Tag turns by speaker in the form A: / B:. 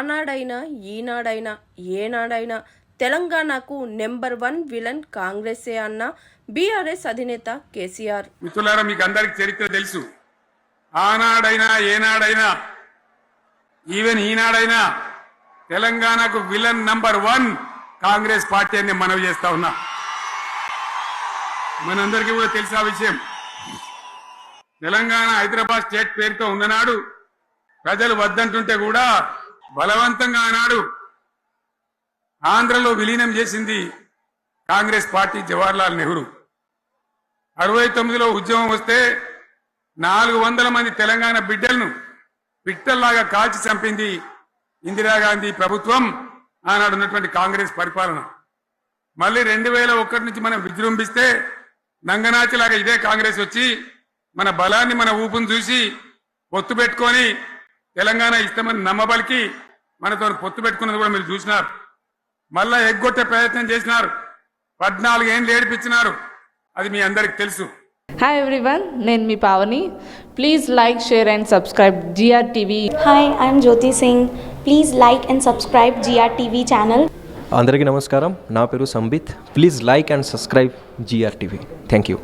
A: ఆనాడైనా ఈనాడైనా ఏనాడైనా తెలంగాణకు number one villain కాంగ్రెసే అన్న బీఆర్ఎస్ అధినేత కేసీఆర్.
B: మిత్రులారా మీకు అందరికి చరిత్ర తెలుసు. ఆనాడైనా ఏనాడైనా ఈవెన్ ఈనాడైనా తెలంగాణకు villain number one Congress party అని మనవి చేస్తా ఉన్నా. మనందరికీ కూడా తెలిసిన విషయం. తెలంగాణ హైదరాబాద్ స్టేట్ పేరుతో ఉన్ననాడు ప్రజలు వద్దంటుంటే కూడా బలవంతంగా ఆనాడు ఆంధ్రలో విలీనం చేసింది కాంగ్రెస్ పార్టీ జవహర్లాల్ నెహ్రూ. అరవై తొమ్మిదిలో ఉద్యమం వస్తే నాలుగు వందల మంది తెలంగాణ బిడ్డలను పిట్టల్లాగా కాల్చి చంపింది ఇందిరాగాంధీ ప్రభుత్వం ఆనాడు ఉన్నటువంటి కాంగ్రెస్ పరిపాలన. మళ్ళీ రెండు వేల ఒకటి నుంచి మనం విజృంభిస్తే నంగనాచిలాగా ఇదే కాంగ్రెస్ వచ్చి మన బలాన్ని మన ఊపును చూసి ఒత్తు పెట్టుకొని తెలంగాణ ఇస్తామని నమ్మబలికి మనతో పొత్తు పెట్టుకున్నది కూడా మీరు చూసినారు. మళ్ళా ఎగ్గొట్టే ప్రయత్నం చేసినారు. పద్నాలుగు ఏళ్ళు ఏడిపించినారు. అది మీ అందరికి తెలుసు.
C: హాయ్ ఎవ్రీవన్ నేను మీ Pavani. Please like share and subscribe GR TV
D: Hi, I'm Jyoti Singh. Please like and subscribe GRTV channel.
E: అందరికీ నమస్కారం. నా పేరు Sambit. Please like and subscribe GR TV thank you